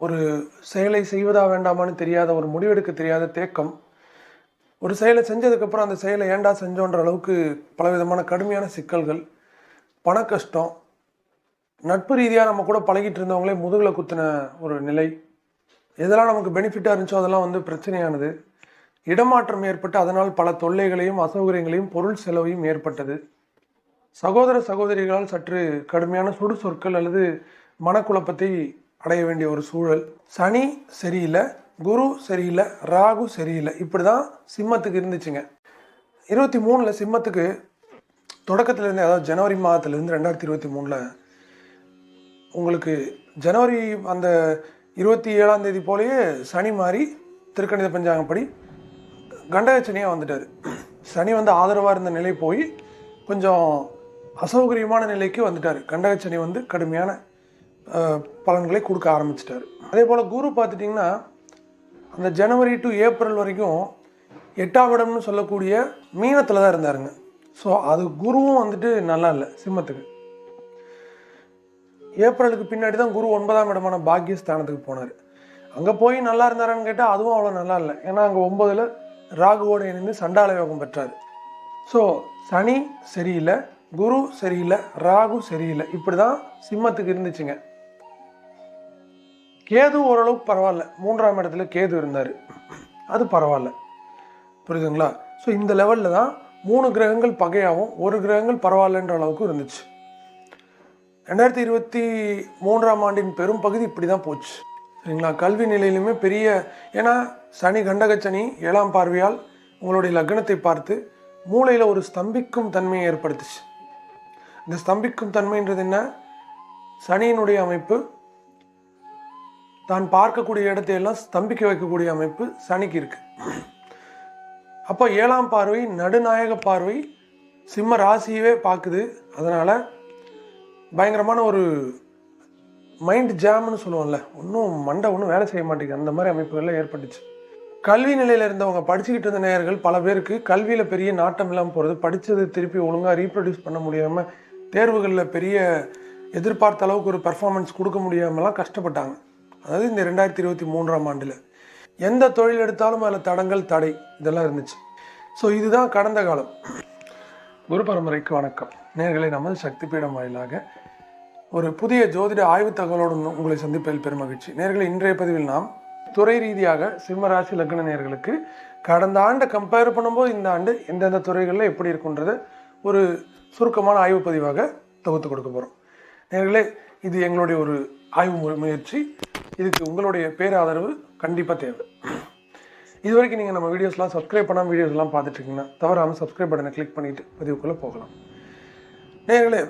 ஒரு செயலை செய்வதா வேண்டாமான்னு தெரியாத ஒரு முடிவெடுக்க தெரியாத தேக்கம். ஒரு செயலை செஞ்சதுக்கப்புறம் அந்த செயலை ஏன்டா செஞ்சோன்ற அளவுக்கு பலவிதமான கடுமையான சிக்கல்கள் பண கஷ்டம் நட்பு ரீதியாக நம்ம கூட பழகிட்டு இருந்தவங்களே முதுகில் குத்தின ஒரு நிலை. எதெல்லாம் நமக்கு பெனிஃபிட்டாக இருந்துச்சோ அதெல்லாம் வந்து பிரச்சனையானது. இடமாற்றம் ஏற்பட்டு அதனால் பல தொல்லைகளையும் அசௌகரியங்களையும் பொருள் செலவையும் ஏற்பட்டது. சகோதர சகோதரிகளால் சற்று கடுமையான சுடு சொற்கள் அல்லது மனக்குழப்பத்தை அடைய வேண்டிய ஒரு சூழல். சனி சரியில்லை குரு சரியில்லை ராகு சரியில்லை. இப்படி தான் சிம்மத்துக்கு இருந்துச்சுங்க. இருபத்தி மூணில் சிம்மத்துக்கு தொடக்கத்துலேருந்து அதாவது ஜனவரி மாதத்துலேருந்து ரெண்டாயிரத்தி இருபத்தி மூணில் உங்களுக்கு ஜனவரி அந்த இருபத்தி ஏழாம் தேதி போலயே சனி மாறி திருக்கணித பஞ்சாங்கப்படி கண்டகச்சனியாக வந்துட்டார். சனி வந்து ஆதரவாக இருந்த நிலை போய் கொஞ்சம் அசௌகரியமான நிலைக்கு வந்துட்டார். கண்டகச்சனி வந்து கடுமையான பலன்களை கொடுக்க ஆரம்பிச்சிட்டாரு. அதே போல் குரு பார்த்துட்டிங்கன்னா அந்த ஜனவரி டு ஏப்ரல் வரைக்கும் எட்டாம் இடம்னு சொல்லக்கூடிய மீனத்தில் தான் இருந்தாருங்க. ஸோ அது குருவும் வந்துட்டு நல்லா இல்லை சிம்மத்துக்கு. ஏப்ரலுக்கு பின்னாடி தான் குரு ஒன்பதாம் இடமான பாக்கியஸ்தானத்துக்கு போனார். அங்கே போய் நல்லா இருந்தாரான்னு கேட்டால் அதுவும் அவ்வளோ நல்லா இல்லை. ஏன்னா அங்கே ஒன்பதில் ராகுவோடு இணைந்து சண்டால யோகம் பெற்றார். ஸோ சனி சரியில்லை குரு சரியில்லை ராகு சரியில்லை. இப்படி தான் சிம்மத்துக்கு இருந்துச்சுங்க. கேது ஓரளவுக்கு பரவாயில்ல. மூன்றாம் இடத்துல கேது இருந்தார். அது பரவாயில்ல. புரியுதுங்களா? ஸோ இந்த லெவலில் தான் மூணு கிரகங்கள் பகையாகவும் ஒரு கிரகங்கள் பரவாயில்லன்ற அளவுக்கு இருந்துச்சு. ரெண்டாயிரத்தி இருபத்தி மூன்றாம் ஆண்டின் பெரும் பகுதி இப்படி தான் போச்சு. சரிங்களா? கல்வி நிலையிலுமே பெரிய ஏன்னா சனி கண்டக சனி ஏழாம் பார்வையால் உங்களுடைய லக்னத்தை பார்த்து மூளையில் ஒரு ஸ்தம்பிக்கும் தன்மையை ஏற்படுத்துச்சு. இந்த ஸ்தம்பிக்கும் தன்மைன்றது என்ன? சனியினுடைய அமைப்பு தான் பார்க்கக்கூடிய இடத்தையெல்லாம் ஸ்தம்பிக்க வைக்கக்கூடிய அமைப்பு சனிக்கு இருக்கு. அப்போ ஏழாம் பார்வை நடுநாயக பார்வை சிம்ம ராசியவே பார்க்குது. அதனால் பயங்கரமான ஒரு மைண்ட் ஜாம்னு சொல்லுவோம்ல ஒன்றும் மண்டை ஒன்றும் வேலை செய்ய மாட்டேங்குது. அந்த மாதிரி அமைப்புகள்லாம் ஏற்பட்டுச்சு. கல்வி நிலையில் இருந்தவங்க படிச்சுக்கிட்டு இருந்த நேயர்கள் பல பேருக்கு கல்வியில் பெரிய நாட்டம் இல்லாமல் போகிறது படித்தது திருப்பி ஒழுங்காக ரீப்ரொடியூஸ் பண்ண முடியாமல் தேர்வுகளில் பெரிய எதிர்பார்த்த அளவுக்கு ஒரு பெர்ஃபார்மன்ஸ் கொடுக்க முடியாமலாம் கஷ்டப்பட்டாங்க. அதாவது இந்த ரெண்டாயிரத்தி இருபத்தி மூன்றாம் ஆண்டில். எந்த தொழில் எடுத்தாலும் அதில் தடங்கள் தடை இதெல்லாம் இருந்துச்சு. ஸோ இதுதான் கடந்த காலம். குரு பரம்பரைக்கு வணக்கம். நேர்களை நமது சக்தி பீடம் வாயிலாக ஒரு புதிய ஜோதிட ஆய்வு தகவலோடு உங்களை சந்திப்பதில் பெருமகிழ்ச்சி நேர்களை இன்றைய பதிவில் நாம் துறை ரீதியாக சிம்மராசி லக்ன நேர்களுக்கு கடந்த ஆண்டை கம்பேர் பண்ணும்போது இந்த ஆண்டு எந்தெந்த துறைகளில் எப்படி இருக்குன்றது ஒரு சுருக்கமான ஆய்வு பதிவாக தொகுத்து கொடுக்க போகிறோம் நேர்களே இது எங்களுடைய ஒரு ஆய்வு முயற்சி. இதுக்கு உங்களுடைய பேராதரவு கண்டிப்பாக தேவை. இது வரைக்கும் நீங்கள் நம்ம வீடியோஸ்லாம் சப்ஸ்கிரைப் பண்ணாமல் வீடியோஸ்லாம் பார்த்துட்டு இருக்கீங்கன்னா தவறாமல் சப்ஸ்கிரைப் பட்டனை கிளிக் பண்ணிவிட்டு பதிவுக்குள்ளே போகலாம். நேர்களே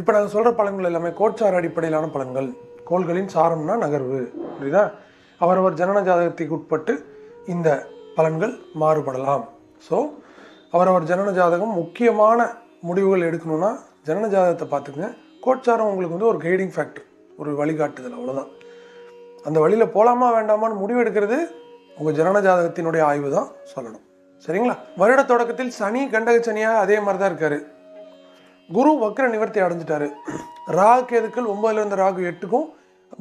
இப்போ நாங்கள் சொல்கிற பழங்கள் எல்லாமே கோட்சார் அடிப்படையிலான பழங்கள். கோள்களின் சாரம்னா நகர்வு புரியுதா? அவரவர் ஜனன ஜாதகத்துக்கு உட்பட்டு இந்த பலன்கள் மாறுபடலாம். ஸோ அவரவர் ஜனன ஜாதகம் முக்கியமான முடிவுகள் எடுக்கணும்னா ஜனன ஜாதகத்தை பார்த்துக்குங்க. கோட்சாரம் உங்களுக்கு வந்து ஒரு கைடிங் ஃபேக்டர் ஒரு வழிகாட்டுதல் அவ்வளோதான் அந்த வழியில் போகலாமா வேண்டாமான்னு முடிவு எடுக்கிறது உங்கள் ஜனன ஜாதகத்தினுடைய ஆய்வு தான் சொல்லணும். சரிங்களா? வருட தொடக்கத்தில் சனி கண்டக சனியாக அதே மாதிரி தான் இருக்காரு. குரு வக்ர நிவர்த்தி அடைஞ்சிட்டாரு. ராகு கேதுக்கள் ஒன்பதுல இருந்த ராகு எட்டுக்கும்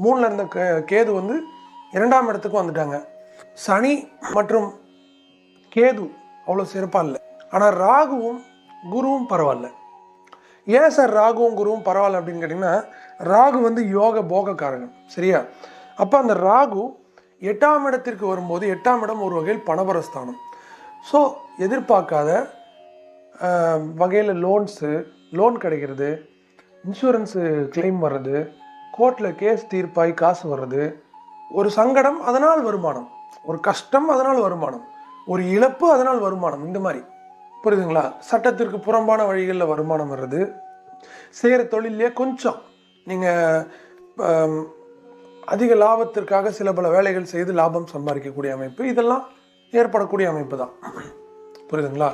மூணுல இருந்த கே- கேது வந்து இரண்டாம் இடத்துக்கும் வந்துட்டாங்க. சனி மற்றும் கேது அவ்வளோ சிறப்பாக இல்லை. ஆனால் ராகுவும் குருவும் பரவாயில்ல. ஏன் சார் ராகுவும் குருவும் பரவாயில்ல அப்படின்னு கேட்டிங்கன்னா ராகு வந்து யோக போகக்காரகன் சரியா? அப்போ அந்த ராகு எட்டாம் இடத்திற்கு வரும்போது எட்டாம் இடம் ஒரு வகையில் பணபரஸ்தானம். ஸோ எதிர்பார்க்காத வகையில் லோன்ஸு லோன் கிடைக்கிறது இன்சூரன்ஸு கிளைம் வர்றது கோர்ட்டில் கேஸ் தீர்ப்பாய் காசு வர்றது ஒரு சங்கடம் அதனால் வருமானம் ஒரு கஷ்டம் அதனால் வருமானம் ஒரு இழப்பு அதனால் வருமானம் இந்த மாதிரி. புரியுதுங்களா? சட்டத்திற்கு புறம்பான வழிகளில் வருமானம் வர்றது செய்கிற தொழிலே கொஞ்சம் நீங்கள் அதிக லாபத்திற்காக சில பல வேலைகள் செய்து லாபம் சம்பாதிக்கக்கூடிய அமைப்பு. இதெல்லாம் ஏற்படக்கூடிய அமைப்பு தான். புரியுதுங்களா?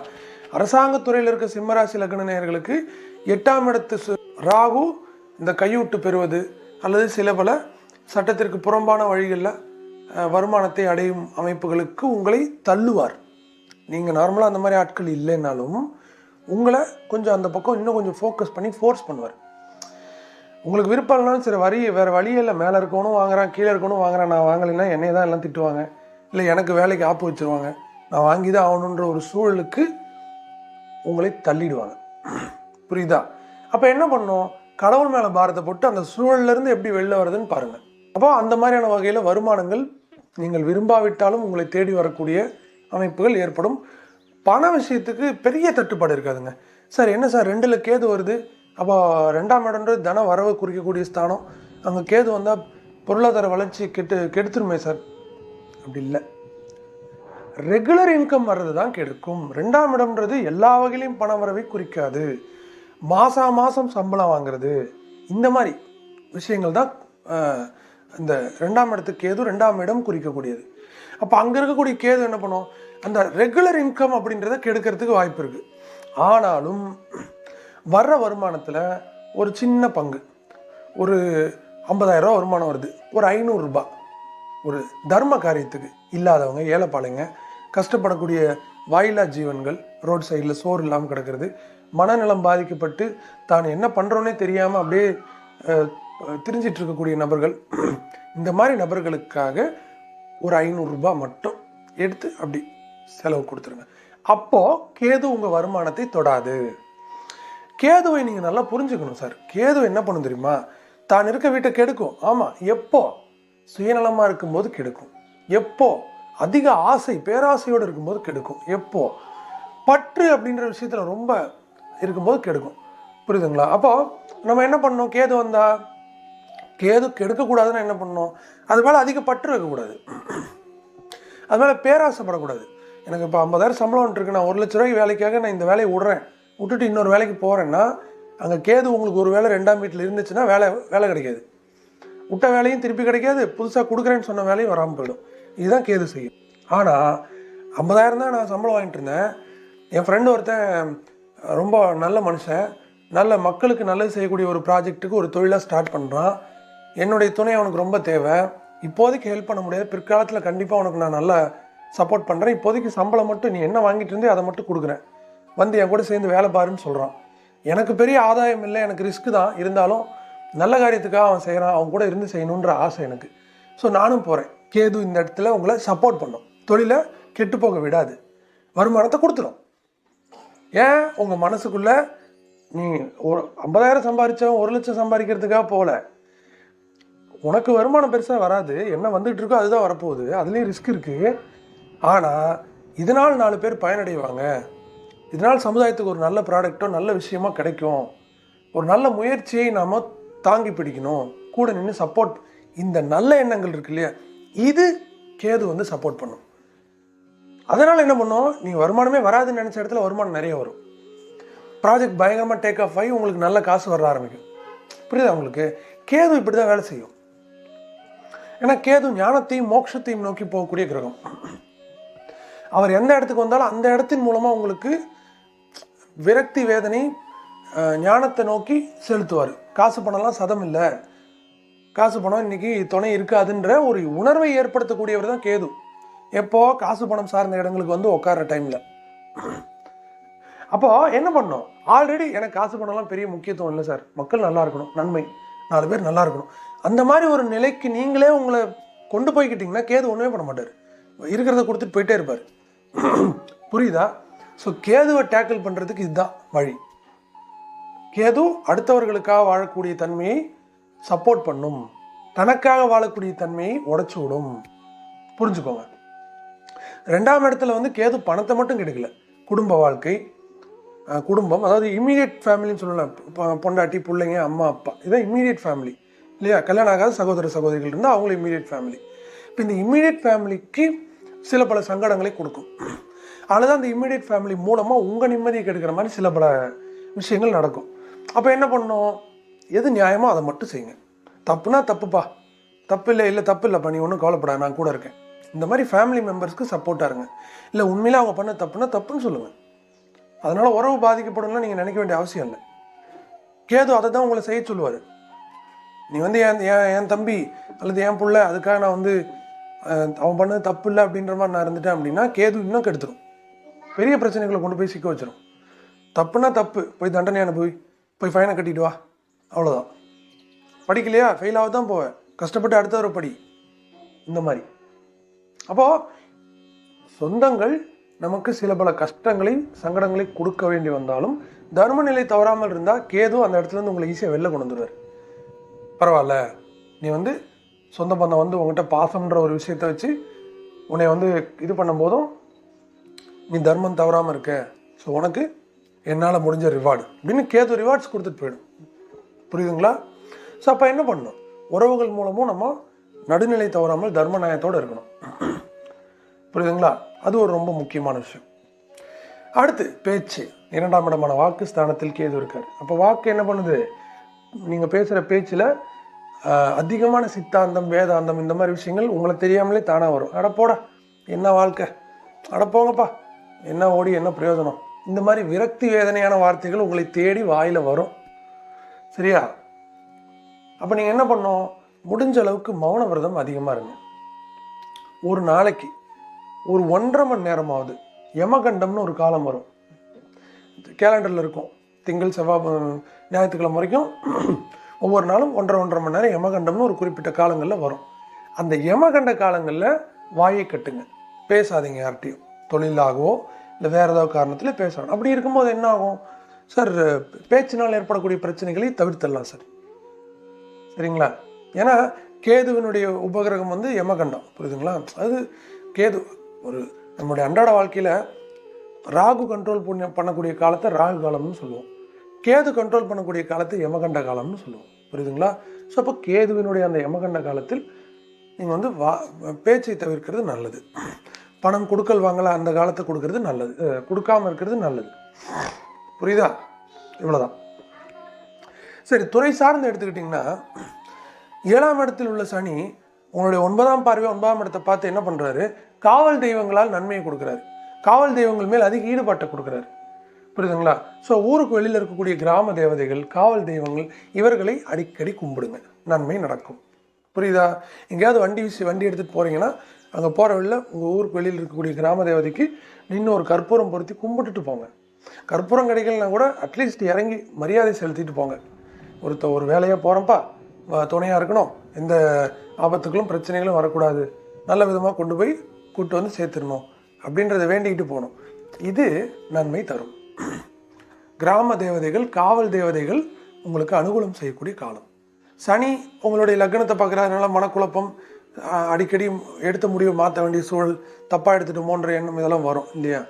அரசாங்கத் துறையில் இருக்க சிம்மராசி லக்ன நேயர்களுக்கு எட்டாம் இடத்து சு- ராகு இந்த கையூட்டு பெறுவது அல்லது சில பல சட்டத்திற்கு புறம்பான வழிகளில் வருமானத்தை அடையும் அமைப்புகளுக்கு உங்களை தள்ளுவார். நீங்கள் நார்மலாக அந்த மாதிரி ஆட்கள் இல்லைன்னாலும் உங்களை கொஞ்சம் அந்த பக்கம் இன்னும் கொஞ்சம் ஃபோக்கஸ் பண்ணி ஃபோர்ஸ் பண்ணுவார். உங்களுக்கு விருப்பம் இல்லைனாலும் சரி வரி வேறு வழியே இல்லை. மேலே இருக்கணும் வாங்குறான் கீழே இருக்கணும் வாங்குறான். நான் வாங்கலைன்னா என்னை தான் எல்லாம் திட்டுவாங்க. இல்லை எனக்கு வேலைக்கு ஆப்பு வச்சுருவாங்க. நான் வாங்கி தான் ஆகணுன்ற ஒரு சூழலுக்கு உங்களை தள்ளிடுவாங்க. புரியுதா? அப்போ என்ன பண்ணும் கடவுள் மேலே பாரத்தை போட்டு அந்த சூழல்ல இருந்து எப்படி வெளில வருதுன்னு பாருங்கள் அப்போ அந்த மாதிரியான வகையில் வருமானங்கள் நீங்கள் விரும்பாவிட்டாலும் உங்களை தேடி வரக்கூடிய அமைப்புகள் ஏற்படும். பண விஷயத்துக்கு பெரிய தட்டுப்பாடு இருக்காதுங்க. சார் என்ன சார் ரெண்டில் கேது வருது? அப்போ ரெண்டாம் இடம்ன்றது தன வரவு குறிக்கக்கூடிய ஸ்தானம். அங்கே கேது வந்தால் பொருளாதார வளர்ச்சி கெட்டு கெடுத்துருமே சார். அப்படி இல்லை. ரெகுலர் இன்கம் வர்றது தான் கெடுக்கும். ரெண்டாம் இடம்ன்றது எல்லா வகையிலையும் பண வரவை குறிக்காது. மாதம் மாதம் சம்பளம் வாங்குறது. இந்த மாதிரி விஷயங்கள் தான் இந்த ரெண்டாம் இடத்துக்கு கேது ரெண்டாம் இடம் குறிக்கக்கூடியது. அப்போ அங்கே இருக்கக்கூடிய கேது என்ன பண்ணும்? அந்த ரெகுலர் இன்கம் அப்படின்றத கெடுக்கிறதுக்கு வாய்ப்பு இருக்குது ஆனாலும் வர்ற வருமானத்தில் ஒரு சின்ன பங்கு. ஒரு 50000 வருமானம் வருது. ஒரு ஐநூறுரூபா ஒரு தர்ம காரியத்துக்கு இல்லாதவங்க ஏழைப்பாளைங்க கஷ்டப்படக்கூடிய வாயிலா ஜீவன்கள் ரோட் சைடில் சோறு இல்லாமல் கிடக்கிறது மனநலம் பாதிக்கப்பட்டு தான் என்ன பண்ணுறோன்னே தெரியாமல் அப்படியே திரிஞ்சிட்டு இருக்கக்கூடிய நபர்கள் இந்த மாதிரி நபர்களுக்காக ஒரு ஐநூறுரூபா மட்டும் எடுத்து அப்படி செலவு கொடுத்துருங்க. அப்போது கேது உங்கள் வருமானத்தை தொடாது. கேதுவை நீங்கள் நல்லா புரிஞ்சுக்கணும் சார். கேது என்ன பண்ணும் தெரியுமா? தான் இருக்க வீட்டை கெடுக்கும். ஆமாம் எப்போ? சுயநலமாக இருக்கும்போது கெடுக்கும். எப்போ? அதிக ஆசை பேராசையோடு இருக்கும்போது கெடுக்கும். எப்போ? பற்று அப்படின்ற விஷயத்தில் ரொம்ப இருக்கும்போது கெடுக்கும். புரியுதுங்களா? அப்போது நம்ம என்ன பண்ணோம் கேது வந்தால் கேது கெடுக்கக்கூடாதுன்னு என்ன பண்ணோம் அது மேலே அதிக பற்று வைக்கக்கூடாது. அது மேலே பேராசைப்படக்கூடாது. எனக்கு இப்போ ஐம்பதாயிரம் சம்பளம் வந்துருக்கு நான் ஒரு லட்ச ரூபாய்க்கு வேலைக்காக நான் இந்த வேலையை விடுறேன். விட்டுட்டு இன்னொரு வேலைக்கு போகிறேன்னா அங்கே கேது உங்களுக்கு ஒரு வேலை ரெண்டாம் வீட்டில் இருந்துச்சுன்னா வேலை வேலை கிடைக்காது. விட்ட வேலையும் திருப்பி கிடைக்காது. புதுசாக கொடுக்குறேன்னு சொன்ன வேலையும் வராமல் போயிடும். இதுதான் கேது செய்யும். ஆனால் ஐம்பதாயிரம் தான் நான் சம்பளம் வாங்கிட்டு இருந்தேன். என் ஃப்ரெண்டு ஒருத்தன் ரொம்ப நல்ல மனுஷன். நல்ல மக்களுக்கு நல்லது செய்யக்கூடிய ஒரு ப்ராஜெக்ட்டுக்கு ஒரு தொழிலாக ஸ்டார்ட் பண்ணுறான் என்னுடைய துணை அவனுக்கு ரொம்ப தேவை. இப்போதைக்கு ஹெல்ப் பண்ண முடியாது. பிற்காலத்தில் கண்டிப்பாக உனக்கு நான் நல்லா சப்போர்ட் பண்ணுறேன் இப்போதைக்கு சம்பளம் மட்டும் நீ என்ன வாங்கிட்டு இருந்தே அதை மட்டும் கொடுக்குறேன். வந்து என் கூட சேர்ந்து வேலை பாருன்னு சொல்கிறான் எனக்கு பெரிய ஆதாயம் இல்லை எனக்கு ரிஸ்க்கு தான். இருந்தாலும் நல்ல காரியத்துக்காக அவன் செய்கிறான் அவன் கூட இருந்து செய்யணுன்ற ஆசை எனக்கு. ஸோ நானும் போகிறேன் கேது இந்த இடத்துல உங்களை சப்போர்ட் பண்ணும். தொழிலை கெட்டு போக விடாது. வருமானத்தை கொடுத்துரும். ஏன்? உங்கள் மனசுக்குள்ள நீ ஒரு ஐம்பதாயிரம் சம்பாதிச்சவன் ஒரு லட்சம் சம்பாதிக்கிறதுக்காக போகல உனக்கு வருமானம் பெருசாக வராது. என்ன வந்துட்டு இருக்கோ அதுதான் வரப்போகுது. அதுலேயும் ரிஸ்க் இருக்குது ஆனால் இதனால் நாலு பேர் பயனடைவாங்க. இதனால் சமுதாயத்துக்கு ஒரு நல்ல ப்ராடக்டோ நல்ல விஷயமோ கிடைக்கும். ஒரு நல்ல முயற்சியை நாம் தாங்கி பிடிக்கணும். கூட நின்று சப்போர்ட் இந்த நல்ல எண்ணங்கள் இருக்கு இல்லையா? இது கேது வந்து சப்போர்ட் பண்ணும். அதனால் என்ன பண்ணும்? நீ வருமானமே வராதுன்னு நினச்ச இடத்துல வருமானம் நிறைய வரும். ப்ராஜெக்ட் பயங்கரமாக டேக் ஆஃப் ஆகி உங்களுக்கு நல்ல காசு வர ஆரம்பிக்கும். புரியுதா உங்களுக்கு? கேது இப்படி தான் வேலை செய்யும். ஏன்னா கேது ஞானத்தையும் மோட்சத்தையும் நோக்கி போகக்கூடிய கிரகம். அவர் எந்த இடத்துக்கு வந்தாலும் அந்த இடத்தின் மூலமாக உங்களுக்கு விரக்தி வேதனை ஞானத்தை நோக்கி செலுத்துவார். காசு பணம்லாம் சதம் இல்லை. காசு பணம் இன்னைக்கு துணை இருக்காதுன்ற ஒரு உணர்வை ஏற்படுத்தக்கூடியவர் தான் கேது. எப்போ காசு பணம் சார்ந்த இடங்களுக்கு வந்து உட்கார்ற டைமில் அப்போ என்ன பண்ணோம் ஆல்ரெடி எனக்கு காசு பணம்லாம் பெரிய முக்கியத்துவம் இல்லை சார். மக்கள் நல்லா இருக்கணும். நன்மை. நாலு பேர் நல்லா இருக்கணும். அந்த மாதிரி ஒரு நிலைக்கு நீங்களே உங்களை கொண்டு போய்கிட்டிங்கன்னா கேது ஒன்றுமே பண்ண மாட்டார். இருக்கிறத கொடுத்துட்டு போயிட்டே இருப்பார். புரியுதா? ஸோ கேதுவை டேக்கிள் பண்ணுறதுக்கு இதுதான் வழி. கேது அடுத்தவர்களுக்காக வாழக்கூடிய தன்மையை சப்போர்ட் பண்ணும். தனக்காக வாழக்கூடிய தன்மையை உடச்சி விடும். புரிஞ்சுக்கோங்க. ரெண்டாம் இடத்துல வந்து கேது பணத்தை மட்டும் கெடுக்கல. குடும்ப வாழ்க்கை குடும்பம். அதாவது இம்மீடியட் ஃபேமிலின்னு சொல்லலாம். பொண்டாட்டி பிள்ளைங்க அம்மா அப்பா. இதான் இம்மீடியட் ஃபேமிலி இல்லையா? கல்யாணம் ஆகாத சகோதர சகோதரிகள் இருந்தால் அவங்களும் இம்மீடியட் ஃபேமிலி இப்போ இந்த இம்மீடியட் ஃபேமிலிக்கு சில பல சங்கடங்களை கொடுக்கும். அல்லது அந்த இம்மிடியட் ஃபேமிலி மூலமாக உங்கள் நிம்மதியை கெடுக்கிற மாதிரி சில பல விஷயங்கள் நடக்கும். அப்போ என்ன பண்ணணும் எது நியாயமோ அதை மட்டும் செய்யுங்க. தப்புனா தப்புப்பா. தப்பு இல்லை இல்லை தப்பு இல்லைப்பா நீ ஒன்றும் கவலைப்படாத நான் கூட இருக்கேன். இந்த மாதிரி ஃபேமிலி மெம்பர்ஸ்க்கு சப்போர்ட்டாக இருங்க. இல்லை உண்மையிலே அவங்க பண்ண தப்புனா தப்புன்னு சொல்லுங்கள் அதனால் உறவு பாதிக்கப்படும்லாம் நீங்கள் நினைக்க வேண்டிய அவசியம் இல்லை. கேது அதை தான் உங்களை செய்ய சொல்லுவார். நீ வந்து என் என் என் தம்பி அல்லது என் பிள்ளை அதுக்காக நான் வந்து அவன் பண்ணது தப்பு இல்லை அப்படின்ற மாதிரி நான் இருந்துட்டேன் அப்படின்னா கேது இன்னும் கெடுத்துரும். பெரிய பிரச்சனைகளை கொண்டு போய் சிக்க வச்சிடும் தப்புனா தப்பு போய் தண்டனை அனுப்பி போய் ஃபைனை கட்டிட்டு வா. அவ்வளோதான் படிக்கலையா? ஃபெயில் ஆக தான் போவேன் கஷ்டப்பட்டு அடுத்த ஒரு படி. இந்த மாதிரி. அப்போது சொந்தங்கள் நமக்கு சில பல கஷ்டங்களை சங்கடங்களை கொடுக்க வேண்டி வந்தாலும் தர்ம நிலை தவறாமல் இருந்தால் கேது அந்த இடத்துலேருந்து உங்களை ஈஸியாக வெளில கொண்டு வந்துடுவார் பரவாயில்ல. நீ வந்து சொந்த பந்தம் வந்து உங்ககிட்ட பாசம்ன்ற ஒரு விஷயத்தை வச்சு உன்னை வந்து இது பண்ணும்போதும் நீ தர்மம் தவறாமல் இருக்க. ஸோ உனக்கு என்னால் முடிஞ்ச ரிவார்டு அப்படின்னு கேது ரிவார்ட்ஸ் கொடுத்துட்டு போயிடும். புரியுதுங்களா? ஸோ அப்போ என்ன பண்ணணும்? உறவுகள் மூலமும் நம்ம நடுநிலை தவறாமல் தர்ம நியாயத்தோடு இருக்கணும். புரியுதுங்களா? அது ஒரு ரொம்ப முக்கியமான விஷயம். அடுத்து பேச்சு. இரண்டாம் இடமான வாக்கு ஸ்தானத்தில் கேது இருக்கார். அப்போ வாக்கு என்ன பண்ணுது? நீங்கள் பேசுகிற பேச்சில் அதிகமான சித்தாந்தம் வேதாந்தம் இந்த மாதிரி விஷயங்கள் உங்களை தெரியாமலே தானாக வரும். அட போடா என்ன வாழ்க்கை? அட போங்கப்பா. என்ன ஓடி என்ன பிரயோஜனம்? இந்த மாதிரி விரக்தி வேதனையான வார்த்தைகள் உங்களை தேடி வாயில் வரும். சரியா? அப்போ நீங்கள் என்ன பண்ணும் முடிஞ்ச அளவுக்கு மௌன விரதம் அதிகமாக இருங்க. ஒரு நாளைக்கு ஒரு ஒன்றரை மணி நேரமாவது யமகண்டம்னு ஒரு காலம் வரும். கேலண்டரில் இருக்கும். திங்கள் செவ்வாய் ஞாயிற்றுக்கிழமை வரைக்கும் ஒவ்வொரு நாளும் ஒன்றரை ஒன்றரை மணி நேரம் யமகண்டம்னு ஒரு குறிப்பிட்ட காலங்களில் வரும். அந்த யமகண்ட காலங்களில் வாயை கட்டுங்க. பேசாதீங்க யார்கிட்டையும். தொழிலாகவோ இல்லை வேறு ஏதாவது காரணத்தில் பேசணும் அப்படி இருக்கும்போது என்ன ஆகும்? சார் பேச்சினால் ஏற்படக்கூடிய பிரச்சனைகளை தவிர்த்திடலாம் சார் சரிங்களா? ஏன்னா கேதுவினுடைய உபகிரகம் வந்து யமகண்டம் புரியுதுங்களா? அது கேது ஒரு நம்முடைய அன்றாட வாழ்க்கையில் ராகு கண்ட்ரோல் பண்ண பண்ணக்கூடிய காலத்தை ராகு காலம்னு சொல்லுவோம். கேது கண்ட்ரோல் பண்ணக்கூடிய காலத்தை யமகண்ட காலம்னு சொல்லுவோம். புரியுதுங்களா? ஸோ அப்போ கேதுவினுடைய அந்த யமகண்ட காலத்தில் நீங்கள் வந்து வா பேச்சை தவிர்க்கிறது நல்லது. பணம் கொடுக்கல் வாங்கல அந்த காலத்தை கொடுக்கறது நல்லது. கொடுக்காமல் கொடுக்காம இருக்கிறது நல்லது. புரியுதா? இவ்வளோதான் சரி துறை சார்ந்து எடுத்துக்கிட்டிங்கன்னா ஏழாம் இடத்தில் உள்ள சனி உங்களுடைய ஒன்பதாம் பார்வை ஒன்பதாம் இடத்தை பார்த்து என்ன பண்ணுறாரு காவல் தெய்வங்களால் நன்மையை கொடுக்குறாரு. காவல் தெய்வங்கள் மேல் அதிக ஈடுபாட்டை கொடுக்குறாரு. புரியுதுங்களா? ஸோ ஊருக்கு வெளியில் இருக்கக்கூடிய கிராம தேவதைகள் காவல் தெய்வங்கள் இவர்களை அடிக்கடி கும்பிடுங்க. நன்மை நடக்கும். புரியுதா? எங்கேயாவது வண்டி வண்டி எடுத்துகிட்டு போகிறீங்கன்னா அங்கே போகிற வழியில் உங்கள் ஊருக்கு வெளியில் இருக்கக்கூடிய கிராம தேவதைக்கு நின்று ஒரு கற்பூரம் பொருத்தி கும்பிட்டுட்டு போங்க. கற்பூரம் கிடைக்கலனா கூட அட்லீஸ்ட் இறங்கி மரியாதை செலுத்திட்டு போங்க. ஒருத்த ஒரு வேலையாக போகிறப்பா துணையாக இருக்கணும். எந்த ஆபத்துக்களும் பிரச்சனைகளும் வரக்கூடாது. நல்ல விதமாக கொண்டு போய் கூட்டு வந்து சேர்த்துடணும். அப்படின்றத வேண்டிக்கிட்டு போகணும். இது நன்மை தரும். கிராம தேவதைகள் காவல் தேவதைகள் உங்களுக்கு அனுகூலம் செய்யக்கூடிய காலம். சனி உங்களுடைய லக்னத்தை பார்க்குறதுனால மனக்குழப்பம் அடிக்கடி எடுத்த முடிவை மாற்ற வேண்டிய சூழல் தப்பாக எடுத்துட்டோமோன்ற எண்ணம் இதெல்லாம் வரும் இல்லையா?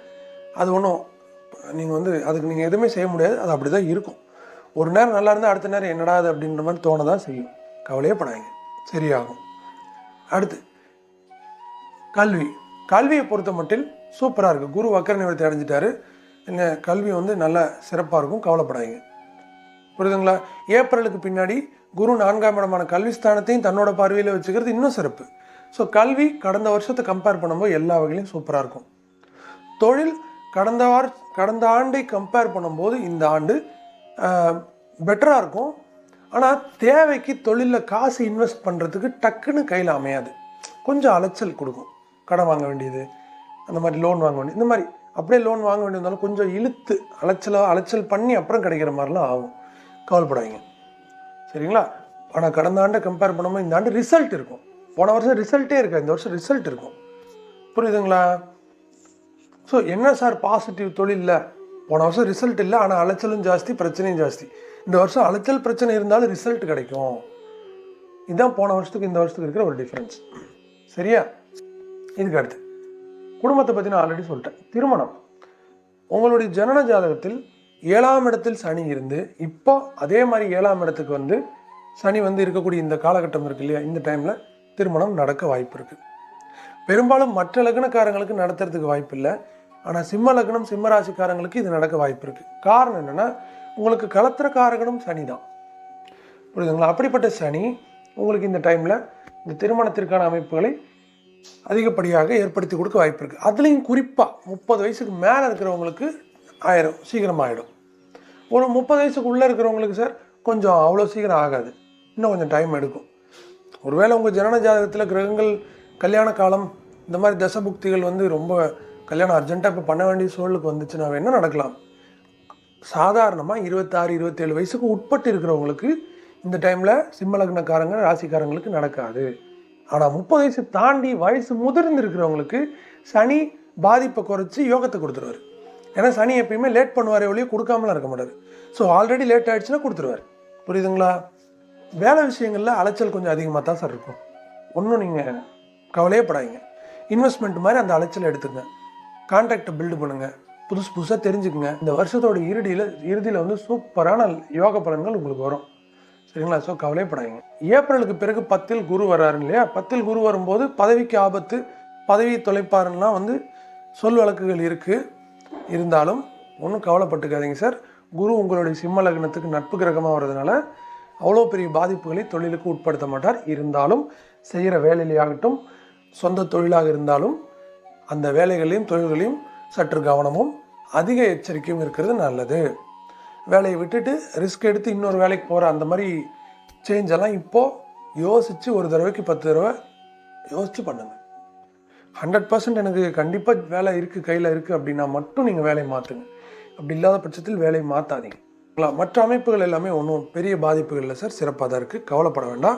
அது ஒன்றும் நீங்கள் வந்து அதுக்கு நீங்கள் எதுவுமே செய்ய முடியாது அது அப்படி தான் இருக்கும். ஒரு நேரம் நல்லா இருந்தால் அடுத்த நேரம் என்னடா அது அப்படின்ற மாதிரி தோண தான் செய்யும். கவலையே படாங்க சரியாகும். அடுத்து கல்வி. கல்வியை பொறுத்த மட்டில் சூப்பராக இருக்குது குரு வக்கர நிவர்த்தி அடைஞ்சிட்டாரு. இந்த கல்வி வந்து நல்லா சிறப்பாக இருக்கும். கவலைப்படாதீங்க. புரியுதுங்களா? ஏப்ரலுக்கு பின்னாடி குரு நான்காம் இடமான கல்வி ஸ்தானத்தையும் தன்னோட பார்வையில் வச்சுக்கிறது இன்னும் சிறப்பு. ஸோ கல்வி கடந்த வருஷத்தை கம்பேர் பண்ணும்போது எல்லா வகையிலையும் சூப்பராக இருக்கும். தொழில் கடந்த வார கடந்த ஆண்டை கம்பேர் பண்ணும்போது இந்த ஆண்டு பெட்டராக இருக்கும். ஆனால் தேவைக்கு தொழிலில் காசு இன்வெஸ்ட் பண்ணுறதுக்கு டக்குன்னு கையில் அமையாது. கொஞ்சம் அலைச்சல் கொடுக்கும். கடன் வாங்க வேண்டியது அந்த மாதிரி லோன் வாங்க வேண்டியது இந்த மாதிரி அப்படியே லோன் வாங்க வேண்டியிருந்தாலும் கொஞ்சம் இழுத்து அலைச்சலாக அலைச்சல் பண்ணி அப்புறம் கிடைக்கிற மாதிரிலாம் ஆகும். கவலைப்படாதீங்க. சரிங்களா? ஆனால் கடந்த ஆண்டை கம்பேர் பண்ணும்போது இந்த ஆண்டு ரிசல்ட் இருக்கும். போன வருஷம் ரிசல்ட்டே இருக்கா இந்த வருஷம் ரிசல்ட் இருக்கும். புரியுதுங்களா? ஸோ என்ன சார் பாசிட்டிவ் தொழிலில்? போன வருஷம் ரிசல்ட் இல்லை. ஆனால் அலைச்சலும் ஜாஸ்தி பிரச்சனையும் ஜாஸ்தி. இந்த வருஷம் அலைச்சல் பிரச்சனை இருந்தாலும் ரிசல்ட் கிடைக்கும். இதுதான் போன வருஷத்துக்கு இந்த வருஷத்துக்கு இருக்கிற ஒரு டிஃப்ரென்ஸ் சரியா? இதுக்கு அடுத்து. குடும்பத்தை பற்றி நான் ஆல்ரெடி சொல்லிட்டேன். திருமணம். உங்களுடைய ஜனன ஜாதகத்தில் ஏழாம் இடத்தில் சனி இருந்து இப்போ அதே மாதிரி ஏழாம் இடத்துக்கு வந்து சனி வந்து இருக்கக்கூடிய இந்த காலகட்டம் இருக்கு இல்லையா? இந்த டைமில் திருமணம் நடக்க வாய்ப்பு இருக்குது பெரும்பாலும் மற்ற லக்னக்காரங்களுக்கு நடத்துறதுக்கு வாய்ப்பு இல்லை. ஆனால் சிம்ம லக்னம் சிம்ம ராசிக்காரங்களுக்கு இது நடக்க வாய்ப்பு இருக்குது காரணம் என்னென்னா உங்களுக்கு கலத்திரக்காரகனும் சனி தான். புரியுதுங்களா? அப்படிப்பட்ட சனி உங்களுக்கு இந்த டைமில் இந்த திருமணத்திற்கான அமைப்புகளை அதிகப்படியாக ஏற்படுத்தி கொடுக்க வாய்ப்பு இருக்குது அதுலேயும் குறிப்பாக முப்பது வயசுக்கு மேலே இருக்கிறவங்களுக்கு ஆயிரும் சீக்கிரம் ஆகிடும் ஒரு முப்பது வயசுக்கு உள்ளே இருக்கிறவங்களுக்கு சார் கொஞ்சம் அவ்வளோ சீக்கிரம் ஆகாது. இன்னும் கொஞ்சம் டைம் எடுக்கும். ஒருவேளை உங்கள் ஜனன ஜாதகத்தில் கிரகங்கள் கல்யாண காலம் இந்த மாதிரி தசபுக்திகள் வந்து ரொம்ப கல்யாணம் அர்ஜென்ட்டாக இப்போ பண்ண வேண்டிய சூழலுக்கு வந்துச்சுன்னா என்ன நடக்கலாம்? சாதாரணமாக இருபத்தாறு இருபத்தேழு வயசுக்கு உட்பட்டு இருக்கிறவங்களுக்கு இந்த டைமில் சிம்மலக்னக்காரங்க ராசிக்காரங்களுக்கு நடக்காது. ஆனால் முப்பது வயசு தாண்டி வயசு முதிர்ந்து இருக்கிறவங்களுக்கு சனி பாதிப்பை குறைச்சி யோகத்தை கொடுத்துருவார். ஏன்னா சனி எப்பயுமே லேட் பண்ணுவார் ஒழிய கொடுக்காமலாம் இருக்க மாட்டார். ஸோ ஆல்ரெடி லேட் ஆகிடுச்சுன்னா கொடுத்துருவார். புரியுதுங்களா? வேலை விஷயங்களில் அலைச்சல் கொஞ்சம் அதிகமாக தான் சார் இருக்கும். ஒன்றும் நீங்கள் கவலையே படாதீங்க. இன்வெஸ்ட்மெண்ட் மாதிரி அந்த அலைச்சல் எடுத்துங்க. கான்ட்ராக்டை பில்டு பண்ணுங்கள் புதுசு புதுசாக தெரிஞ்சுக்குங்க. இந்த வருஷத்தோட இறுதியில் இறுதியில் வந்து சூப்பரான யோக பலன்கள் உங்களுக்கு வரும். சரிங்களா? ஸோ கவலைப்படாதீங்க ஏப்ரலுக்கு பிறகு பத்தில் குரு வர்றாரு இல்லையா? பத்தில் குரு வரும்போது பதவிக்கு ஆபத்து பதவி தொலைப்பாருன்னா வந்து சொல் வழக்குகள் இருக்குது இருந்தாலும் ஒன்றும் கவலைப்பட்டுக்காதீங்க சார். குரு உங்களுடைய சிம்ம லக்னத்துக்கு நட்பு கிரகமாக வர்றதுனால அவ்வளோ பெரிய பாதிப்புகளை தொழிலுக்கு உட்படுத்த மாட்டார். இருந்தாலும் செய்கிற வேலையிலேயாகட்டும் சொந்த தொழிலாக இருந்தாலும் அந்த வேலைகளையும் தொழில்களையும் சற்று கவனமும் அதிக எச்சரிக்கையும் இருக்கிறது நல்லது. வேலையை விட்டுட்டு ரிஸ்க் எடுத்து இன்னொரு வேலைக்கு போகிற அந்த மாதிரி சேஞ்செல்லாம் இப்போது யோசித்து ஒரு தடவைக்கு பத்து தடவை யோசித்து பண்ணுங்க. ஹண்ட்ரட் பர்சன்ட் எனக்கு கண்டிப்பாக வேலை இருக்குது கையில் இருக்குது அப்படின்னா மட்டும் நீங்கள் வேலையை மாற்றுங்க அப்படி இல்லாத பட்சத்தில் வேலையை மாற்றாதீங்க மற்ற அமைப்புகள் எல்லாமே ஒன்றும் பெரிய பாதிப்புகள் இல்லை சார். சிறப்பாக தான் இருக்குது கவலைப்பட வேண்டாம்.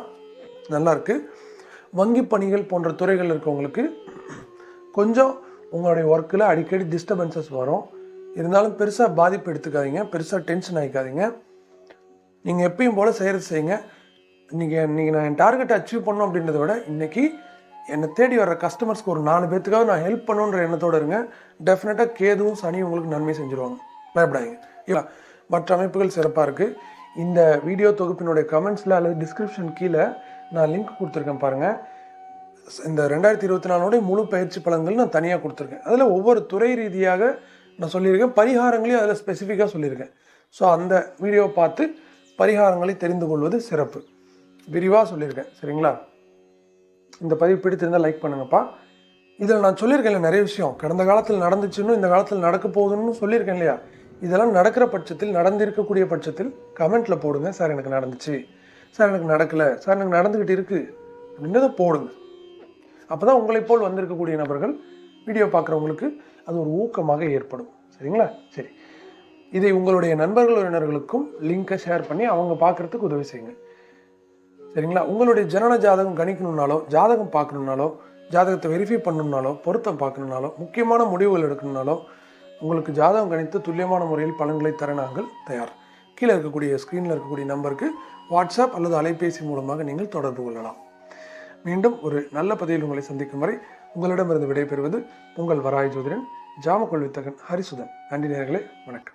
நல்லா இருக்குது வங்கி பணிகள் போன்ற துறைகள் இருக்கவங்களுக்கு கொஞ்சம் உங்களுடைய ஒர்க்கில் அடிக்கடி டிஸ்டர்பன்சஸ் வரும். இருந்தாலும் பெருசாக பாதிப்பு எடுத்துக்காதீங்க. பெருசாக டென்ஷன் ஆகிக்காதீங்க நீங்கள் எப்பயும் போல் செய்கிறது செய்யுங்க. இன்றைக்கி இன்றைக்கி நான் என் டார்கெட்டை அச்சீவ் பண்ணணும் அப்படின்றத விட இன்றைக்கி என்னை தேடி வர கஸ்டமர்ஸ்க்கு ஒரு நாலு பேர்த்துக்காக நான் ஹெல்ப் பண்ணுன்ற எண்ணத்தோடு இருங்க. டெஃபினட்டாக கேதுவும் சனி உங்களுக்கு நன்மை செஞ்சுருவாங்க. பயப்படாதீங்க. இல்லை மற்ற அமைப்புகள் சிறப்பாக இருக்குது இந்த வீடியோ தொகுப்பினுடைய கமெண்ட்ஸில் அல்லது டிஸ்கிரிப்ஷன் கீழே நான் லிங்க் கொடுத்துருக்கேன் பாருங்கள் இந்த ரெண்டாயிரத்தி இருபத்தி நாலோடைய முழு பயிற்சி பலன்கள் நான் தனியாக கொடுத்துருக்கேன். அதில் ஒவ்வொரு துறை ரீதியாக நான் சொல்லியிருக்கேன். பரிகாரங்களையும் அதில் ஸ்பெசிஃபிக்காக சொல்லியிருக்கேன். ஸோ அந்த வீடியோவை பார்த்து பரிகாரங்களை தெரிந்து கொள்வது சிறப்பு. விரிவாக சொல்லியிருக்கேன். சரிங்களா? இந்த பதிவு பிடித்திருந்தால் லைக் பண்ணுங்கப்பா. இதில் நான் சொல்லியிருக்கேன் நிறைய விஷயம். கடந்த காலத்தில் நடந்துச்சுன்னு இந்த காலத்தில் நடக்க போகுதுன்னு சொல்லியிருக்கேன் இல்லையா? இதெல்லாம் நடக்கிற பட்சத்தில் நடந்திருக்கக்கூடிய பட்சத்தில் கமெண்ட்டில் போடுங்க. சார் எனக்கு நடந்துச்சு. சார் எனக்கு நடக்கலை. சார் எனக்கு நடந்துக்கிட்டு இருக்குது அப்படின்றத போடுங்க. அப்போ தான் உங்களைப் போல் வந்திருக்கக்கூடிய நபர்கள் வீடியோ பார்க்குறவங்களுக்கு அது ஒரு ஊக்கமாக ஏற்படும். சரிங்களா? சரி. இதை உங்களுடைய நண்பர்கள் உறவினர்களுக்கும் லிங்கை ஷேர் பண்ணி அவங்க பார்க்குறதுக்கு உதவி செய்யுங்க. சரிங்களா? உங்களுடைய ஜனன ஜாதகம் கணிக்கணும்னாலோ ஜாதகம் பார்க்கணுன்னாலோ ஜாதகத்தை வெரிஃபை பண்ணணும்னாலோ பொருத்தம் பார்க்கணுன்னாலோ முக்கியமான முடிவுகள் எடுக்கணும்னாலோ உங்களுக்கு ஜாதகம் கணித்து துல்லியமான முறையில் பலன்களை தர நாங்கள் தயார். கீழே இருக்கக்கூடிய ஸ்க்ரீனில் இருக்கக்கூடிய நம்பருக்கு வாட்ஸ்அப் அல்லது அலைபேசி மூலமாக நீங்கள் தொடர்பு கொள்ளலாம். மீண்டும் ஒரு நல்ல பதிவில் உங்களை சந்திக்கும் வரை உங்களிடமிருந்து விடைபெறுவது உங்கள் வராய் ஜோதிடன் ஜாமக்கொள் ஹரிசுதன். நன்றி நேர்களே வணக்கம்.